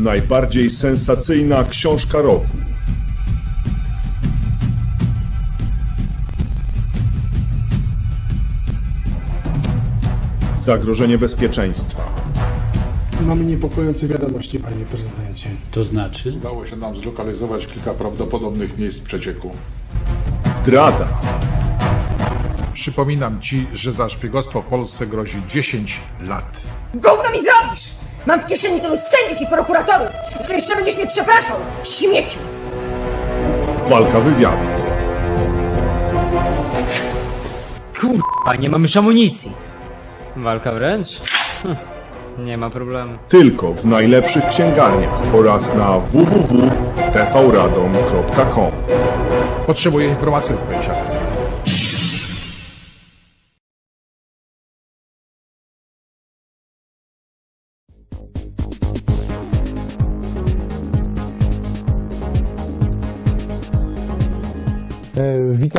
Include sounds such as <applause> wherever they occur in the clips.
Najbardziej sensacyjna książka roku. Zagrożenie bezpieczeństwa. Mamy niepokojące wiadomości, panie prezydencie. To znaczy? Udało się nam zlokalizować kilka prawdopodobnych miejsc przecieku. Zdrada. Przypominam ci, że za szpiegostwo w Polsce grozi 10 lat. Gówno mi zrobisz! Mam w kieszeni tylu sędziów i prokuratorów, że jeszcze będziesz mnie przepraszał, śmieciu! Walka wywiadów. Kurwa, nie mamy już amunicji. Walka wręcz? Hm, nie ma problemu. Tylko w najlepszych księgarniach oraz na www.tvradom.com. Potrzebuję informacji o twojej siatce.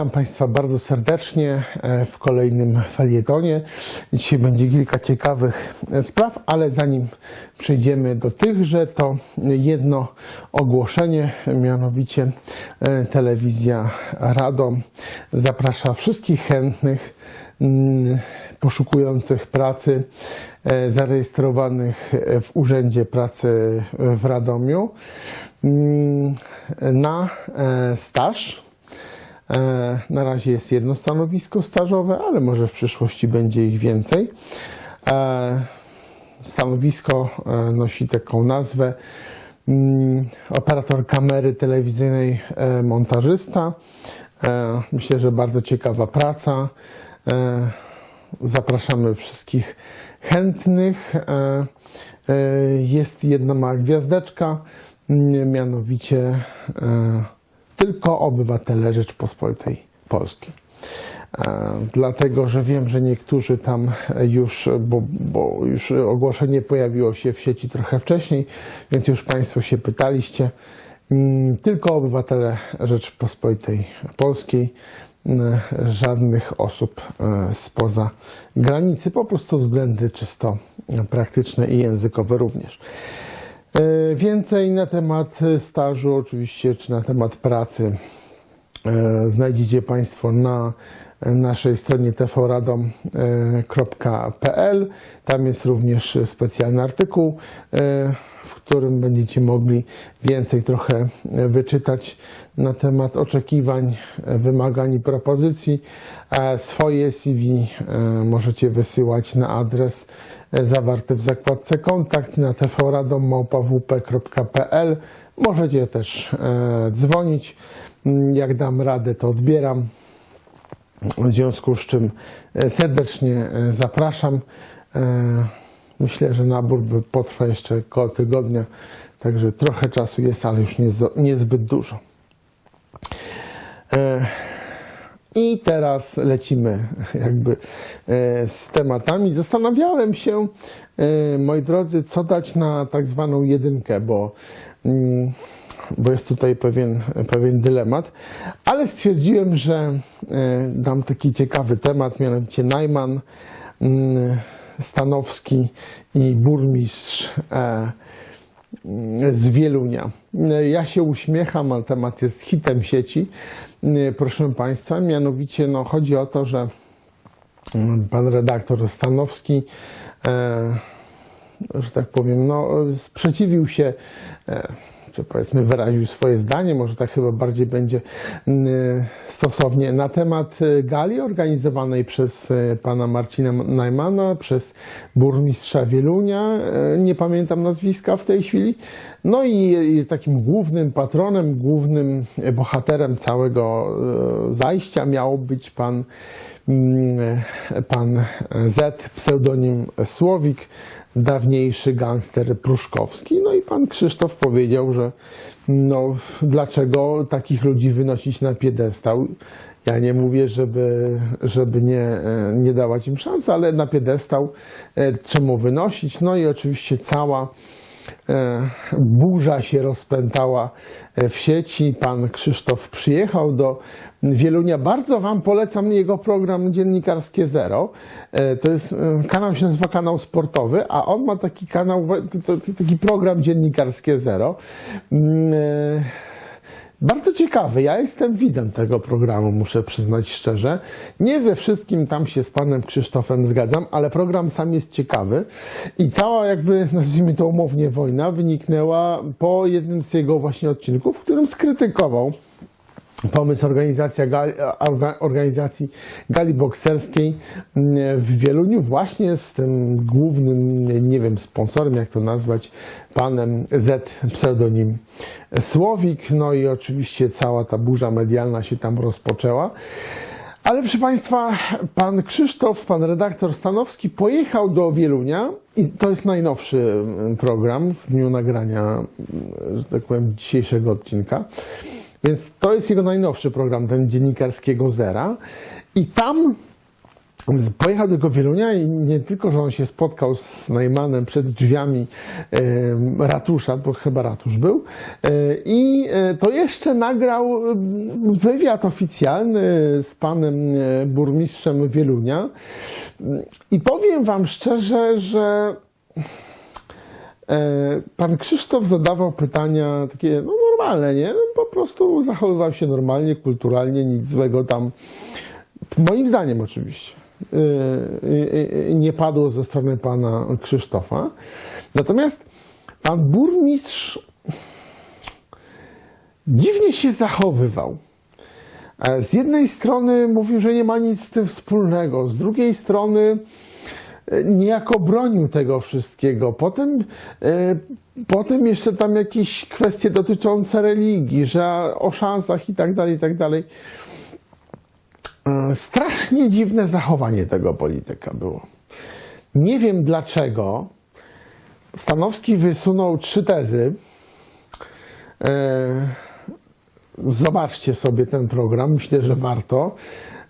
Witam Państwa bardzo serdecznie e, w kolejnym felietonie. Dzisiaj będzie kilka ciekawych e, spraw, ale zanim przejdziemy do tychże, to jedno ogłoszenie, mianowicie e, telewizja Radom zaprasza wszystkich chętnych mm, poszukujących pracy zarejestrowanych w Urzędzie Pracy w Radomiu mm, na staż. E, Na razie jest jedno stanowisko stażowe, ale może w przyszłości będzie ich więcej. E, Stanowisko e, nosi taką nazwę mm, operator kamery telewizyjnej, montażysta. Myślę, że bardzo ciekawa praca. Zapraszamy wszystkich chętnych. Jest jedna mała gwiazdeczka, mianowicie tylko obywatele Rzeczpospolitej Polskiej. E, Dlatego, że wiem, że niektórzy tam już, bo, bo już ogłoszenie pojawiło się w sieci trochę wcześniej, więc już Państwo się pytaliście. Mm, Tylko obywatele Rzeczpospolitej Polskiej, mm, żadnych osób e, spoza granicy, po prostu względy czysto praktyczne i językowe również. E, Więcej na temat stażu, oczywiście, czy na temat pracy e, znajdziecie Państwo na naszej stronie tvradom.pl. Tam jest również specjalny artykuł, e, w którym będziecie mogli więcej trochę wyczytać na temat oczekiwań, wymagań i propozycji. Swoje CV możecie wysyłać na adres zawarty w zakładce kontakt na tvradom.wp.pl. Możecie też e, dzwonić. Mm, Jak dam radę, to odbieram. W związku z czym e, serdecznie e, zapraszam. Myślę, że nabór potrwa jeszcze około tygodnia, także trochę czasu jest, ale już niezbyt dużo. I teraz lecimy jakby e, z tematami. Zastanawiałem się, e, moi drodzy, co dać na tak zwaną jedynkę, bo, mm, bo jest tutaj pewien, pewien dylemat, ale stwierdziłem, że e, dam taki ciekawy temat, mianowicie Najman, mm, Stanowski i burmistrz z Wielunia. Ja się uśmiecham, ale temat jest hitem sieci, proszę Państwa. Mianowicie no, chodzi o to, że mm, pan redaktor Stanowski, e, że tak powiem, no, sprzeciwił się, e, czy powiedzmy wyraził swoje zdanie, może tak chyba bardziej będzie mm, stosownie, na temat e, gali organizowanej przez pana Marcina Najmana, przez burmistrza Wielunia, e, nie pamiętam nazwiska w tej chwili. No i i takim głównym patronem, głównym bohaterem całego e, zajścia miał być pan mm, pan Z, pseudonim Słowik, dawniejszy gangster pruszkowski. No i pan Krzysztof powiedział, że no, dlaczego takich ludzi wynosić na piedestał. Ja nie mówię, żeby, żeby nie, e, nie dawać im szans, ale na piedestał e, czemu wynosić. No i oczywiście cała e, burza się rozpętała e, w sieci. Pan Krzysztof przyjechał do Wielunia. Bardzo Wam polecam jego program Dziennikarskie Zero. E, To jest, e, kanał się nazywa Kanał Sportowy, a on ma taki kanał, taki program Dziennikarskie Zero. Bardzo ciekawy. Ja jestem widzem tego programu, muszę przyznać szczerze. Nie ze wszystkim tam się z panem Krzysztofem zgadzam, ale program sam jest ciekawy. I cała jakby, nazwijmy to umownie, wojna wyniknęła po jednym z jego właśnie odcinków, w którym skrytykował pomysł organizacja organizacji gali bokserskiej mm, w Wieluniu właśnie z tym głównym, nie wiem, sponsorem, jak to nazwać, panem Z, pseudonim Słowik. No i oczywiście cała ta burza medialna się tam rozpoczęła. Ale proszę Państwa, pan Krzysztof, pan redaktor Stanowski pojechał do Wielunia i to jest najnowszy mm, program w dniu nagrania, mm, że tak powiem, dzisiejszego odcinka. Więc to jest jego najnowszy program, ten dziennikarskiego Zera. I tam pojechał do Wielunia i nie tylko, że on się spotkał z Najmanem przed drzwiami ratusza, bo chyba ratusz był, e, i e, to jeszcze nagrał em, wywiad oficjalny z panem e, burmistrzem Wielunia. I powiem wam szczerze, że e, pan Krzysztof zadawał pytania takie no, normalne, nie? No, po prostu zachowywał się normalnie, kulturalnie, nic złego tam, moim zdaniem oczywiście, e, e, e, nie padło ze strony pana Krzysztofa. Natomiast pan burmistrz dziwnie się zachowywał. E, Z jednej strony mówił, że nie ma nic z tym wspólnego, z drugiej strony niejako bronił tego wszystkiego. Potem, e, potem jeszcze tam jakieś kwestie dotyczące religii, że o szansach i tak dalej, i tak dalej. E, Strasznie dziwne zachowanie tego polityka było. Nie wiem dlaczego. Stanowski wysunął trzy tezy. E, Zobaczcie sobie ten program, myślę, że warto.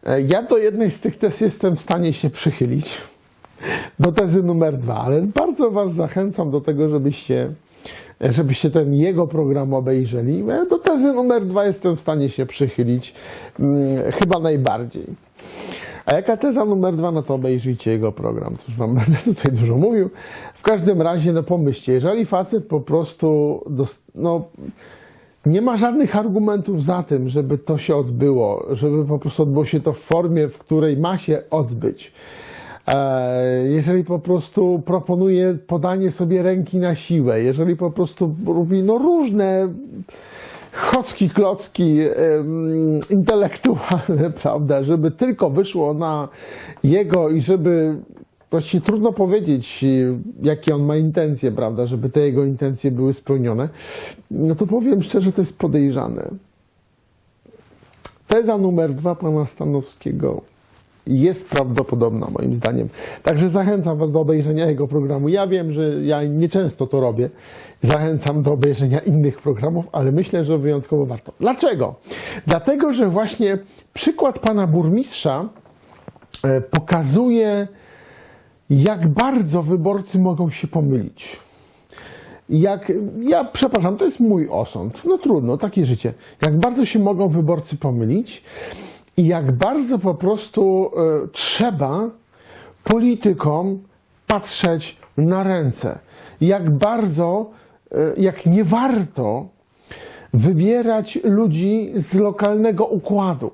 E, Ja do jednej z tych tez jestem w stanie się przychylić, do tezy numer dwa, ale bardzo Was zachęcam do tego, żebyście, żebyście ten jego program obejrzeli. Do tezy numer dwa jestem w stanie się przychylić, mm, chyba najbardziej. A jaka teza numer dwa, no to obejrzyjcie jego program. Cóż wam <laughs> będę tutaj dużo mówił. W każdym razie, no pomyślcie, jeżeli facet po prostu, no, nie ma żadnych argumentów za tym, żeby to się odbyło, żeby po prostu odbyło się to w formie, w której ma się odbyć. E, Jeżeli po prostu proponuje podanie sobie ręki na siłę, jeżeli po prostu robi no różne chocki, klocki intelektualne, <laughs> prawda, żeby tylko wyszło na jego i żeby właściwie trudno powiedzieć, jakie on ma intencje, prawda, żeby te jego intencje były spełnione, no to powiem szczerze, to jest podejrzane. Teza numer dwa pana Stanowskiego jest prawdopodobna moim zdaniem. Także zachęcam Was do obejrzenia jego programu. Ja wiem, że ja nieczęsto to robię. Zachęcam do obejrzenia innych programów, ale myślę, że wyjątkowo warto. Dlaczego? Dlatego, że właśnie przykład pana burmistrza e, pokazuje, jak bardzo wyborcy mogą się pomylić. Jak, ja przepraszam, to jest mój osąd. No trudno, takie życie. Jak bardzo się mogą wyborcy pomylić jak bardzo po prostu e, trzeba politykom patrzeć na ręce. Jak bardzo, e, jak nie warto wybierać ludzi z lokalnego układu.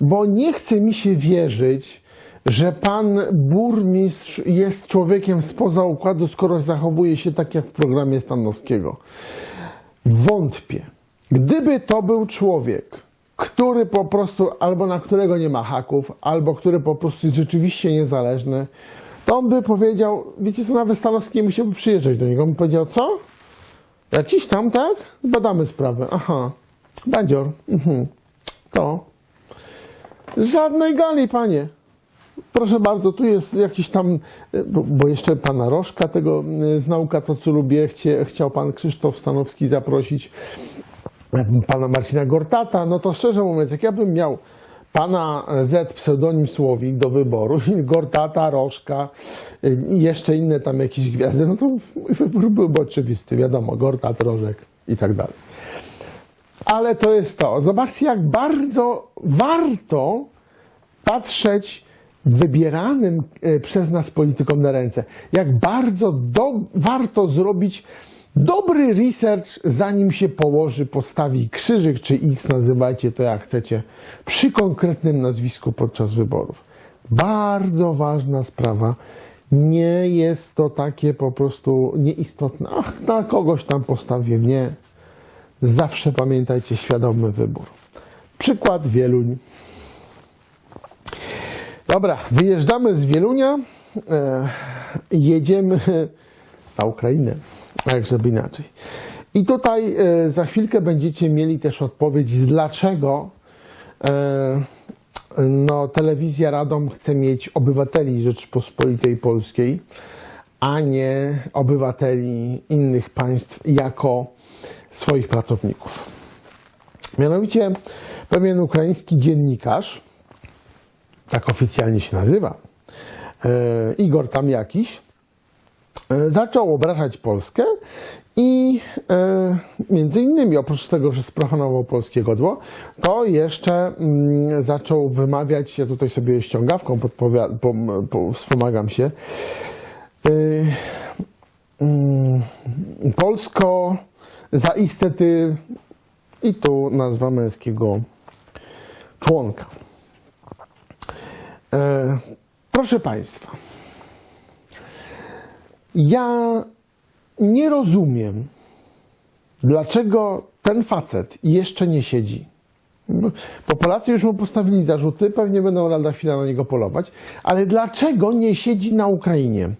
Bo nie chce mi się wierzyć, że pan burmistrz jest człowiekiem spoza układu, skoro zachowuje się tak jak w programie Stanowskiego. Wątpię. Gdyby to był człowiek, który po prostu, albo na którego nie ma haków, albo który po prostu jest rzeczywiście niezależny, to on by powiedział, wiecie co, nawet Stanowski musiałby przyjeżdżać do niego. On by powiedział, co? Jakiś tam, tak? Badamy sprawę. Aha. Bandzior. Mhm. To. Żadnej gali, panie. Proszę bardzo, tu jest jakiś tam, bo, jeszcze pana Rożka, tego e, z nauka to co lubię, chcie, chciał pan Krzysztof Stanowski zaprosić, pana Marcina Gortata, no to szczerze mówiąc, jak ja bym miał pana Z, pseudonim Słowik do wyboru, <laughs> Gortata, Rożka i jeszcze inne tam jakieś gwiazdy, no to mój wybór byłby oczywisty, wiadomo, Gortat, Rożek i tak dalej. Ale to jest to. Zobaczcie, jak bardzo warto patrzeć wybieranym e, przez nas politykom na ręce. Jak bardzo do, warto zrobić dobry research, zanim się położy, postawi krzyżyk czy X, nazywajcie to jak chcecie, przy konkretnym nazwisku podczas wyborów. Bardzo ważna sprawa. Nie jest to takie po prostu nieistotne. Ach, na kogoś tam postawię. Nie. Zawsze pamiętajcie świadomy wybór. Przykład Wieluń. Dobra, wyjeżdżamy z Wielunia, e, jedziemy na Ukrainę, jak żeby inaczej. I tutaj e, za chwilkę będziecie mieli też odpowiedź, dlaczego e, no, telewizja Radom chce mieć obywateli Rzeczypospolitej Polskiej, a nie obywateli innych państw jako swoich pracowników. Mianowicie pewien ukraiński dziennikarz, tak oficjalnie się nazywa, e, Igor tam jakiś, zaczął obrażać Polskę i e, między innymi oprócz tego, że sprofanował polskie godło, to jeszcze mm, zaczął wymawiać, ja tutaj sobie ściągawką podpowia- po, po, wspomagam się, e, mm, Polsko zaiste ty i tu nazwa męskiego członka. E, proszę Państwa, ja nie rozumiem, dlaczego ten facet jeszcze nie siedzi. Bo Polacy już mu postawili zarzuty, pewnie będą lada chwila na niego polować, ale dlaczego nie siedzi na Ukrainie?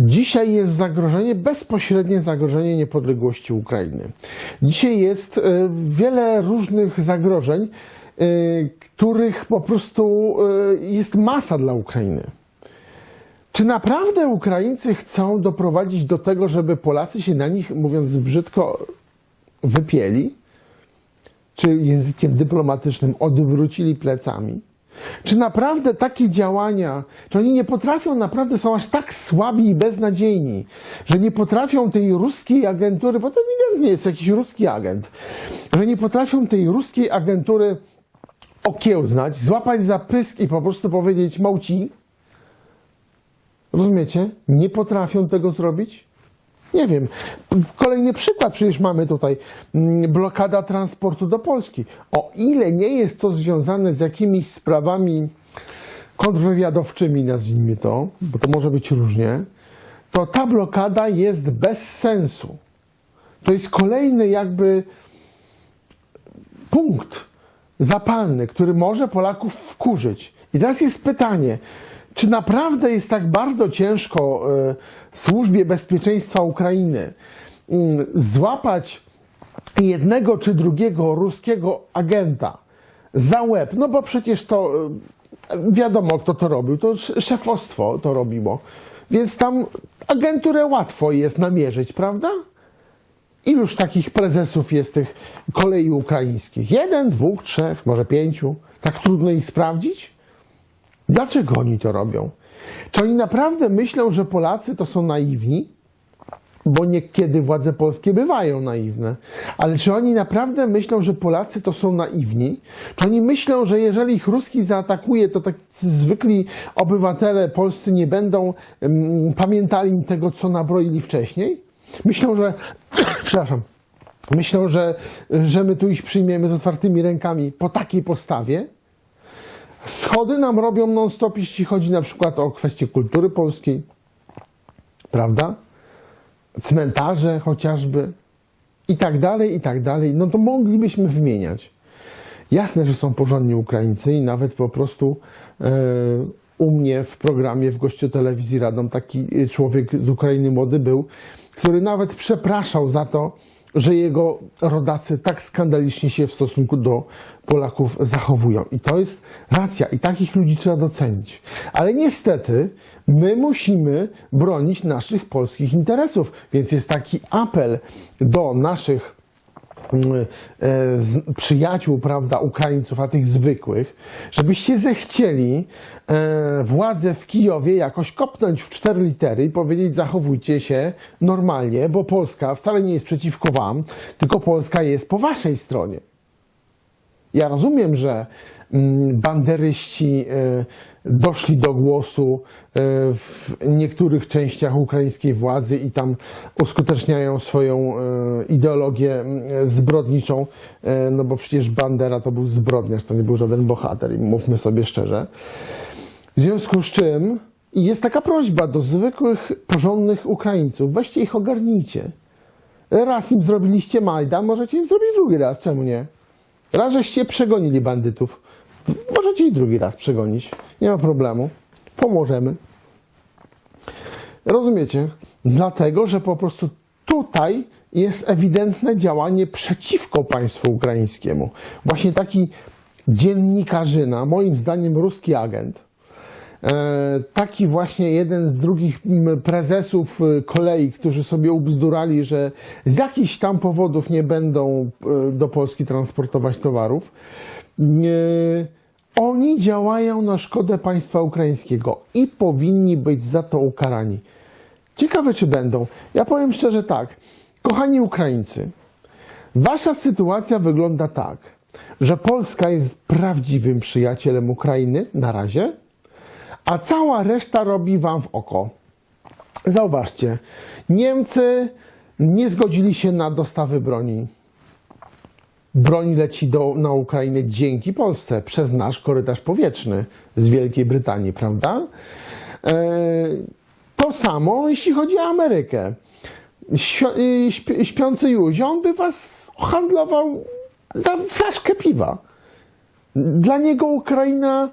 Dzisiaj jest zagrożenie, bezpośrednie zagrożenie niepodległości Ukrainy. Dzisiaj jest e, wiele różnych zagrożeń, e, których po prostu e, jest masa dla Ukrainy. Czy naprawdę Ukraińcy chcą doprowadzić do tego, żeby Polacy się na nich, mówiąc brzydko, wypieli? Czy językiem dyplomatycznym odwrócili plecami? Czy naprawdę takie działania, czy oni nie potrafią, naprawdę są aż tak słabi i beznadziejni, że nie potrafią tej ruskiej agentury, bo to ewidentnie jest jakiś ruski agent, że nie potrafią tej ruskiej agentury okiełznać, złapać za pysk i po prostu powiedzieć małci, Rozumiecie? Nie potrafią tego zrobić? Nie wiem. Kolejny przykład przecież mamy tutaj. Mm, Blokada transportu do Polski. O ile nie jest to związane z jakimiś sprawami kontrwywiadowczymi, nazwijmy to, bo to może być różnie, to ta blokada jest bez sensu. To jest kolejny jakby punkt zapalny, który może Polaków wkurzyć. I teraz jest pytanie, czy naprawdę jest tak bardzo ciężko e, służbie bezpieczeństwa Ukrainy mm, złapać jednego czy drugiego ruskiego agenta za łeb? No bo przecież to e, wiadomo, kto to robił. To sz- szefostwo to robiło. Więc tam agenturę łatwo jest namierzyć, prawda? Iluż takich prezesów jest tych kolei ukraińskich? Jeden, dwóch, trzech, może pięciu? Tak trudno ich sprawdzić? Dlaczego oni to robią? Czy oni naprawdę myślą, że Polacy to są naiwni? Bo niekiedy władze polskie bywają naiwne. Ale czy oni naprawdę myślą, że Polacy to są naiwni? Czy oni myślą, że jeżeli ich Ruski zaatakuje, to tak zwykli obywatele polscy nie będą pamiętali tego, co nabroili wcześniej? Myślą, że. <coughs> przepraszam. Myślą, że, że my tu ich przyjmiemy z otwartymi rękami po takiej postawie? Schody nam robią non-stop, jeśli chodzi na przykład o kwestie kultury polskiej, prawda? Cmentarze chociażby i tak dalej, i tak dalej. No to moglibyśmy wymieniać. Jasne, że są porządni Ukraińcy i nawet po prostu e, u mnie w programie w gościu telewizji Radom taki człowiek z Ukrainy młody był, który nawet przepraszał za to, że jego rodacy tak skandalicznie się w stosunku do Polaków zachowują. I to jest racja, i takich ludzi trzeba docenić. Ale niestety my musimy bronić naszych polskich interesów, więc jest taki apel do naszych e, z, przyjaciół, prawda, Ukraińców, a tych zwykłych, żebyście zechcieli e, władzę w Kijowie jakoś kopnąć w cztery litery i powiedzieć zachowujcie się normalnie, bo Polska wcale nie jest przeciwko wam, tylko Polska jest po waszej stronie. Ja rozumiem, że mm, banderyści e, doszli do głosu e, w niektórych częściach ukraińskiej władzy i tam uskuteczniają swoją e, ideologię mm, zbrodniczą, no bo przecież Bandera to był zbrodniarz, to nie był żaden bohater mówmy sobie szczerze. W związku z czym jest taka prośba do zwykłych, porządnych Ukraińców, weźcie ich ogarnijcie. Raz im zrobiliście Majdan, możecie im zrobić drugi raz, czemu nie? Raz żeście przegonili bandytów, możecie i drugi raz przegonić. Nie ma problemu. Pomożemy. Rozumiecie? Dlatego, że po prostu tutaj jest ewidentne działanie przeciwko państwu ukraińskiemu. Właśnie taki dziennikarzyna, moim zdaniem ruski agent, taki właśnie jeden z drugich prezesów e, kolei, którzy sobie ubzdurali, że z jakichś tam powodów nie będą e, do Polski transportować towarów. Oni działają na szkodę państwa ukraińskiego i powinni być za to ukarani. Ciekawe, czy będą. Ja powiem szczerze tak. Kochani Ukraińcy, wasza sytuacja wygląda tak, że Polska jest prawdziwym przyjacielem Ukrainy na razie, a cała reszta robi wam w oko. Zauważcie, Niemcy nie zgodzili się na dostawy broni. Broń leci do, na Ukrainę dzięki Polsce przez nasz korytarz powietrzny z Wielkiej Brytanii, prawda? E, to samo jeśli chodzi o Amerykę. Śpi, śpi, śpiący Józio, on by was handlował za flaszkę piwa. Dla niego Ukraina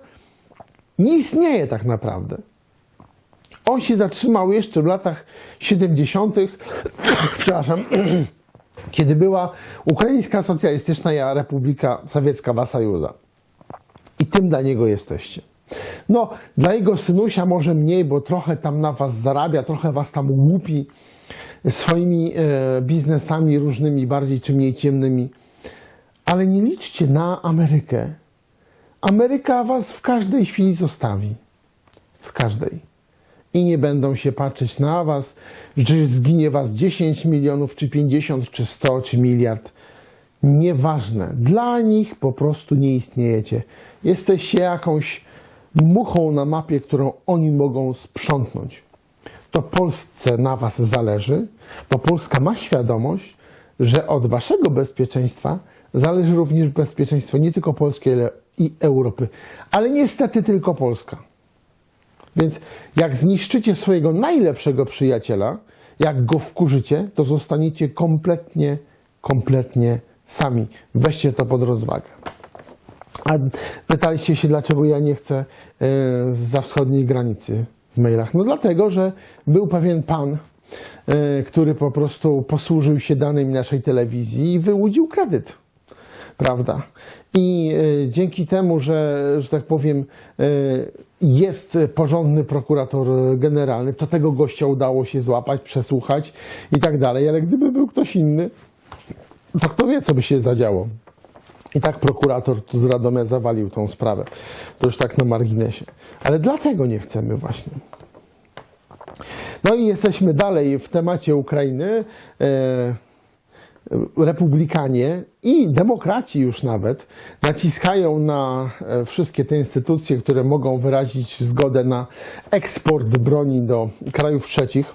nie istnieje tak naprawdę. On się zatrzymał jeszcze w latach 70., <coughs> przepraszam, <coughs> kiedy była Ukraińska Socjalistyczna Republika Sowiecka Wasajuza. I tym dla niego jesteście. No, dla jego synusia może mniej, bo trochę tam na was zarabia, trochę was tam łupi swoimi e, biznesami różnymi, bardziej czy mniej ciemnymi. Ale nie liczcie na Amerykę. Ameryka was w każdej chwili zostawi. W każdej i nie będą się patrzeć na was, że zginie was 10 milionów, czy 50, czy 100, czy miliard. Nieważne. Dla nich po prostu nie istniejecie. Jesteście jakąś muchą na mapie, którą oni mogą sprzątnąć. To Polsce na was zależy, bo Polska ma świadomość, że od waszego bezpieczeństwa zależy również bezpieczeństwo nie tylko Polski, ale i Europy. Ale niestety tylko Polska. Więc jak zniszczycie swojego najlepszego przyjaciela, jak go wkurzycie, to zostaniecie kompletnie, kompletnie sami. Weźcie to pod rozwagę. A pytaliście się, dlaczego ja nie chcę e, za wschodniej granicy w mailach. No dlatego, że był pewien pan, e, który po prostu posłużył się danymi naszej telewizji i wyłudził kredyt prawda? I e, dzięki temu, że, że tak powiem, e, jest porządny prokurator generalny, to tego gościa udało się złapać, przesłuchać i tak dalej, ale gdyby był ktoś inny, to kto wie, co by się zadziało. I tak prokurator tu z Radomia zawalił tą sprawę. To już tak na marginesie. Ale dlatego nie chcemy właśnie. No i jesteśmy dalej w temacie Ukrainy. Republikanie i demokraci już nawet naciskają na e, wszystkie te instytucje, które mogą wyrazić zgodę na eksport broni do krajów trzecich,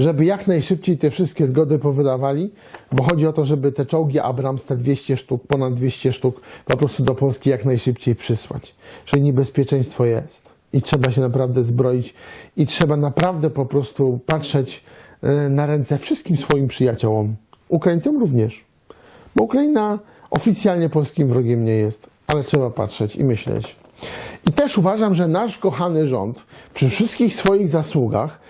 żeby jak najszybciej te wszystkie zgody powydawali, bo chodzi o to, żeby te czołgi Abrams, te 200 sztuk, ponad 200 sztuk, po prostu do Polski jak najszybciej przysłać. Czyli niebezpieczeństwo jest. I trzeba się naprawdę zbroić i trzeba naprawdę po prostu patrzeć na ręce wszystkim swoim przyjaciołom, Ukraińcom również. Bo Ukraina oficjalnie polskim wrogiem nie jest, ale trzeba patrzeć i myśleć. I też uważam, że nasz kochany rząd przy wszystkich swoich zasługach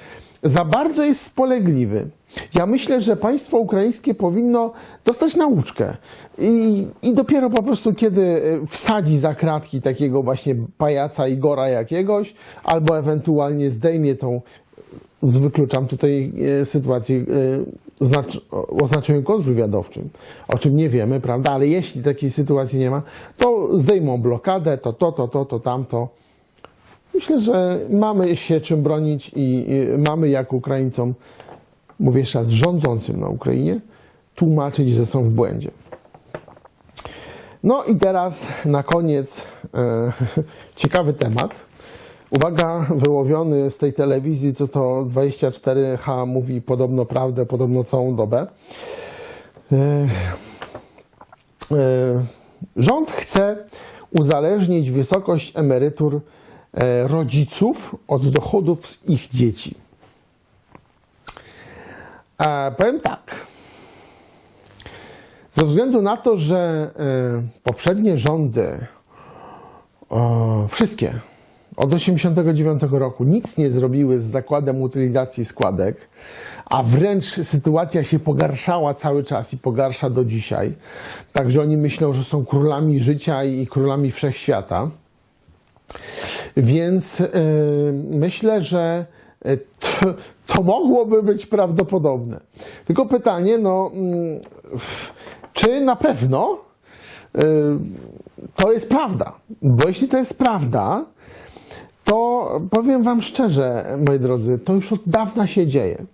za bardzo jest spolegliwy. Ja myślę, że państwo ukraińskie powinno dostać nauczkę i, i dopiero po prostu kiedy e, wsadzi za kratki takiego właśnie pajaca Igora jakiegoś, albo ewentualnie zdejmie tą, wykluczam tutaj e, sytuację, e, znacz- o kontrwywiadowczym, o czym nie wiemy, prawda? Ale jeśli takiej sytuacji nie ma, to zdejmą blokadę, to to, to, to, to tamto. Myślę, że mamy się czym bronić i mamy jak Ukraińcom, mówię jeszcze raz, rządzącym na Ukrainie, tłumaczyć, że są w błędzie. No i teraz na koniec e, <laughs> ciekawy temat. Uwaga, wyłowiony z tej telewizji, co to 24H mówi podobno prawdę, podobno całą dobę. E, e, rząd chce uzależnić wysokość emerytur e, rodziców od dochodów ich dzieci. E, powiem tak. Ze względu na to, że poprzednie rządy, wszystkie, od 1989 roku nic nie zrobiły z zakładem utylizacji składek, a wręcz sytuacja się pogarszała cały czas i pogarsza do dzisiaj. Także oni myślą, że są królami życia i królami wszechświata. Więc e, myślę, że e, to, to mogłoby być prawdopodobne. Tylko pytanie, no, mm, czy na pewno y, to jest prawda? Bo jeśli to jest prawda, to powiem Wam szczerze, moi drodzy, to już od dawna się dzieje.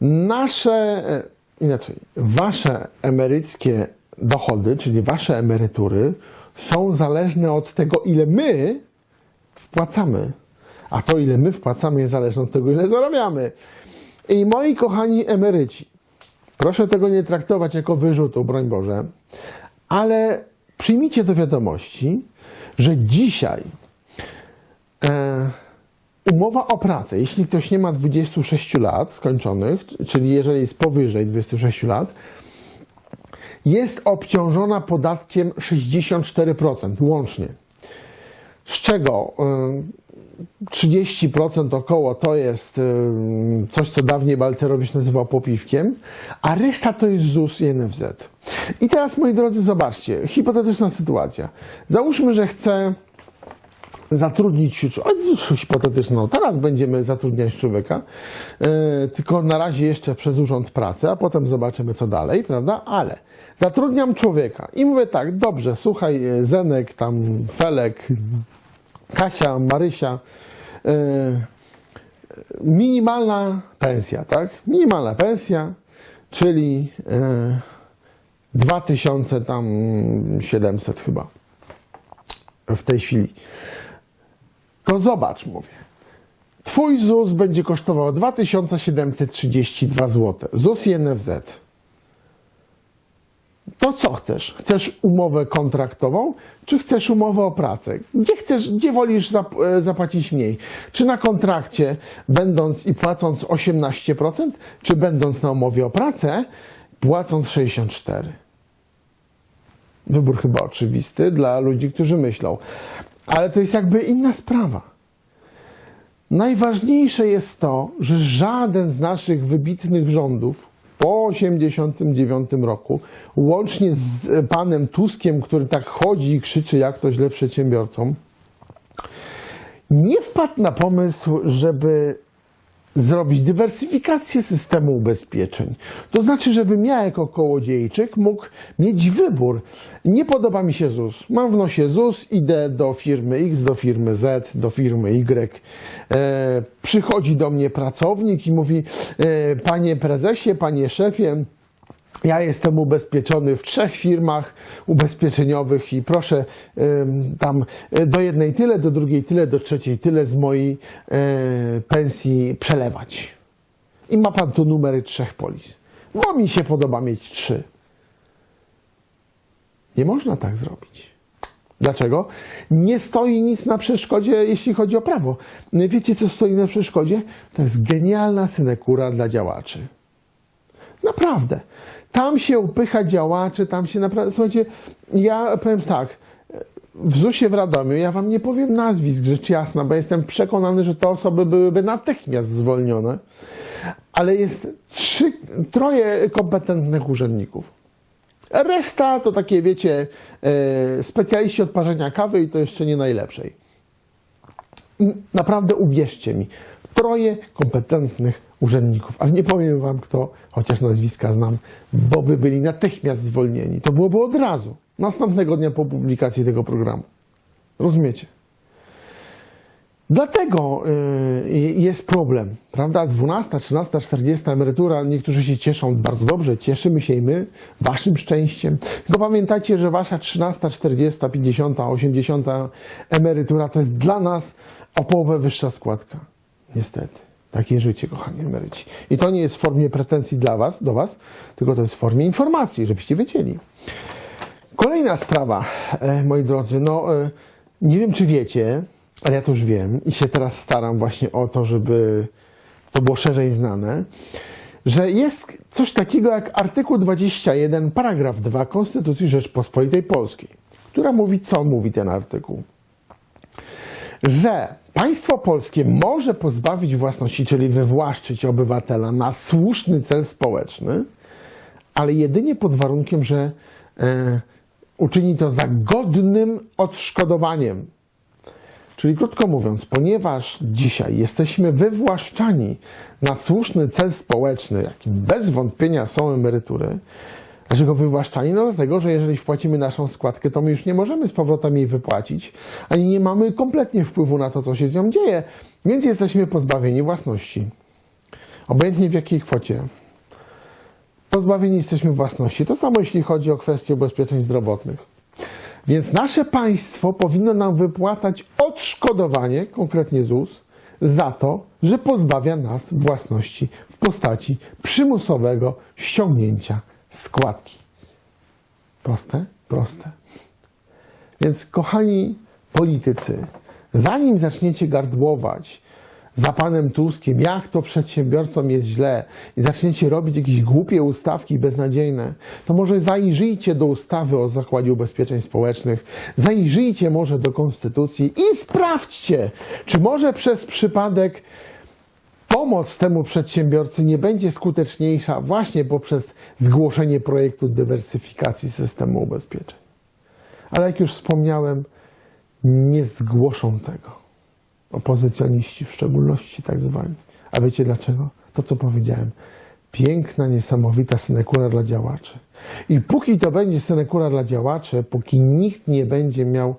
Nasze, e, inaczej, Wasze emeryckie dochody, czyli Wasze emerytury, są zależne od tego, ile my wpłacamy. A to, ile my wpłacamy, jest zależne od tego, ile zarabiamy. I moi kochani emeryci, proszę tego nie traktować jako wyrzutu, broń Boże, ale przyjmijcie do wiadomości, że dzisiaj umowa o pracę, jeśli ktoś nie ma 26 lat skończonych, czyli jeżeli jest powyżej 26 lat, jest obciążona podatkiem 64% łącznie. Z czego y, 30% około to jest y, coś, co dawniej Balcerowicz nazywał popiwkiem, a reszta to jest ZUS i NFZ. I teraz, moi drodzy, zobaczcie, hipotetyczna sytuacja. Załóżmy, że chcę zatrudnić hipotetyczną, teraz będziemy zatrudniać człowieka, e, tylko na razie jeszcze przez Urząd Pracy, a potem zobaczymy co dalej, prawda? Ale zatrudniam człowieka i mówię tak, dobrze, słuchaj, e, Zenek, tam Felek, Kasia, Marysia, e, minimalna pensja, tak? Minimalna pensja, czyli e, 2700 chyba w tej chwili. To zobacz, mówię. Twój ZUS będzie kosztował 2732 zł. ZUS i NFZ. To co chcesz? Chcesz umowę kontraktową, czy chcesz umowę o pracę? Gdzie chcesz, gdzie wolisz zap- e, zapłacić mniej? Czy na kontrakcie, będąc i płacąc 18%, czy będąc na umowie o pracę, płacąc 64%? Wybór chyba oczywisty dla ludzi, którzy myślą. Ale to jest jakby inna sprawa. Najważniejsze jest to, że żaden z naszych wybitnych rządów po 1989 roku, łącznie z e, panem Tuskiem, który tak chodzi i krzyczy, jak to źle przedsiębiorcom, nie wpadł na pomysł, żeby zrobić dywersyfikację systemu ubezpieczeń. To znaczy, żebym ja jako kołodziejczyk mógł mieć wybór. Nie podoba mi się ZUS. Mam w nosie ZUS, idę do firmy X, do firmy Z, do firmy Y. E, przychodzi do mnie pracownik i mówi, e, panie prezesie, panie szefie, ja jestem ubezpieczony w trzech firmach ubezpieczeniowych i proszę tam y, do jednej tyle, do drugiej tyle, do trzeciej tyle z mojej y, pensji przelewać. I ma pan tu numery trzech polis. Bo mi się podoba mieć trzy. Nie można tak zrobić. Dlaczego? Nie stoi nic na przeszkodzie, jeśli chodzi o prawo. Wiecie, co stoi na przeszkodzie? To jest genialna synekura dla działaczy. Naprawdę. Tam się upycha działaczy, tam się naprawdę. Słuchajcie, ja powiem tak. W ZUS-ie w Radomiu, ja wam nie powiem nazwisk, rzecz jasna, bo jestem przekonany, że te osoby byłyby natychmiast zwolnione, ale jest trzy, troje kompetentnych urzędników. Reszta to takie, wiecie, e, specjaliści od parzenia kawy i to jeszcze nie najlepszej. Naprawdę uwierzcie mi, troje kompetentnych urzędników, ale nie powiem wam kto, chociaż nazwiska znam, bo by byli natychmiast zwolnieni. To byłoby od razu, następnego dnia po publikacji tego programu. Rozumiecie? Dlatego y, jest problem, prawda? 12, 13, 40 emerytura, niektórzy się cieszą bardzo dobrze, cieszymy się i my, waszym szczęściem. Tylko pamiętajcie, że wasza 13, 40, 50, 80 emerytura to jest dla nas o połowę wyższa składka. Niestety. Takie życie, kochani emeryci. I to nie jest w formie pretensji dla was, do was, tylko to jest w formie informacji, żebyście wiedzieli. Kolejna sprawa, e, moi drodzy, no e, nie wiem czy wiecie, ale ja to już wiem i się teraz staram właśnie o to, żeby to było szerzej znane, że jest coś takiego jak artykuł 21, paragraf 2 Konstytucji Rzeczpospolitej Polskiej, która mówi, co mówi ten artykuł. Że państwo polskie może pozbawić własności, czyli wywłaszczyć obywatela na słuszny cel społeczny, ale jedynie pod warunkiem, że e, uczyni to za godnym odszkodowaniem. Czyli krótko mówiąc, ponieważ dzisiaj jesteśmy wywłaszczani na słuszny cel społeczny, jakim bez wątpienia są emerytury, dlaczego wywłaszczani? No dlatego, że jeżeli wpłacimy naszą składkę, to my już nie możemy z powrotem jej wypłacić, ani nie mamy kompletnie wpływu na to, co się z nią dzieje, więc jesteśmy pozbawieni własności. Obojętnie w jakiej kwocie pozbawieni jesteśmy własności. To samo jeśli chodzi o kwestie ubezpieczeń zdrowotnych. Więc nasze państwo powinno nam wypłacać odszkodowanie, konkretnie ZUS, za to, że pozbawia nas własności w postaci przymusowego ściągnięcia składki. Proste? Proste. Więc, kochani politycy, zanim zaczniecie gardłować za panem Tuskiem, jak to przedsiębiorcom jest źle i zaczniecie robić jakieś głupie ustawki beznadziejne, to może zajrzyjcie do ustawy o Zakładzie Ubezpieczeń Społecznych, zajrzyjcie może do Konstytucji i sprawdźcie, czy może przez przypadek pomoc temu przedsiębiorcy nie będzie skuteczniejsza właśnie poprzez zgłoszenie projektu dywersyfikacji systemu ubezpieczeń. Ale jak już wspomniałem, nie zgłoszą tego opozycjoniści, w szczególności tak zwani. A wiecie dlaczego? To, co powiedziałem. Piękna, niesamowita synekura dla działaczy. I póki to będzie synekura dla działaczy, póki nikt nie będzie miał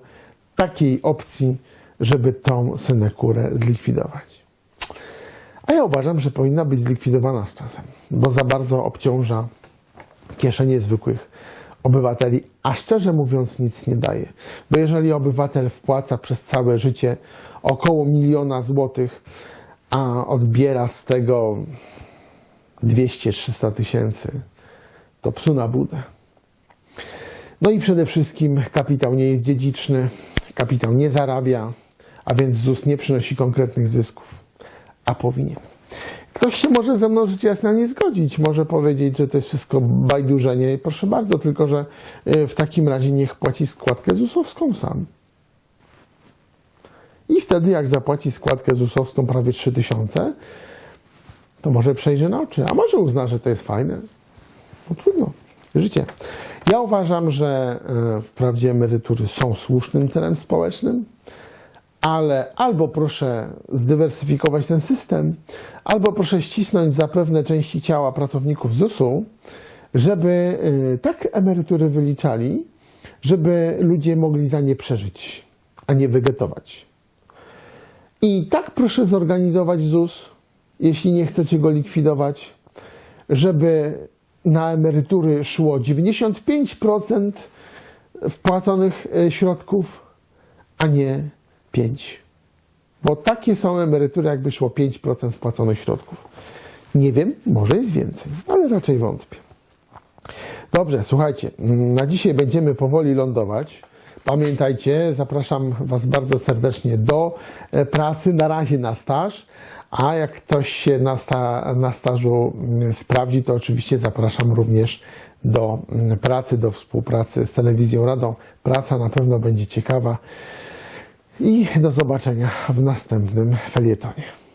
takiej opcji, żeby tą synekurę zlikwidować. A ja uważam, że powinna być zlikwidowana z czasem, bo za bardzo obciąża kieszenie zwykłych obywateli, a szczerze mówiąc nic nie daje. Bo jeżeli obywatel wpłaca przez całe życie około miliona złotych, a odbiera z tego 200-300 tysięcy, to psu na budę. No i przede wszystkim kapitał nie jest dziedziczny, kapitał nie zarabia, a więc ZUS nie przynosi konkretnych zysków, a powinien. Ktoś się może ze mną rzecz jasna nie zgodzić, może powiedzieć, że to jest wszystko bajdurzenie. Proszę bardzo, tylko że y, w takim razie niech płaci składkę ZUS-owską sam. I wtedy jak zapłaci składkę ZUS-owską prawie 3000, to może przejrzy na oczy, a może uzna, że to jest fajne. No trudno. Życie. Ja uważam, że y, wprawdzie emerytury są słusznym celem społecznym, ale albo proszę zdywersyfikować ten system, albo proszę ścisnąć za pewne części ciała pracowników ZUS-u, żeby y, tak emerytury wyliczali, żeby ludzie mogli za nie przeżyć, a nie wegetować. I tak proszę zorganizować ZUS, jeśli nie chcecie go likwidować, żeby na emerytury szło 95% wpłaconych y, środków, a nie 5. Bo takie są emerytury, jakby szło 5% wpłaconych środków. Nie wiem, może jest więcej, ale raczej wątpię. Dobrze, słuchajcie, na dzisiaj będziemy powoli lądować. Pamiętajcie, zapraszam Was bardzo serdecznie do e, pracy, na razie na staż, a jak ktoś się na, sta, na stażu mm, sprawdzi, to oczywiście zapraszam również do mm, pracy, do współpracy z Telewizją Radą. Praca na pewno będzie ciekawa i do zobaczenia w następnym felietonie.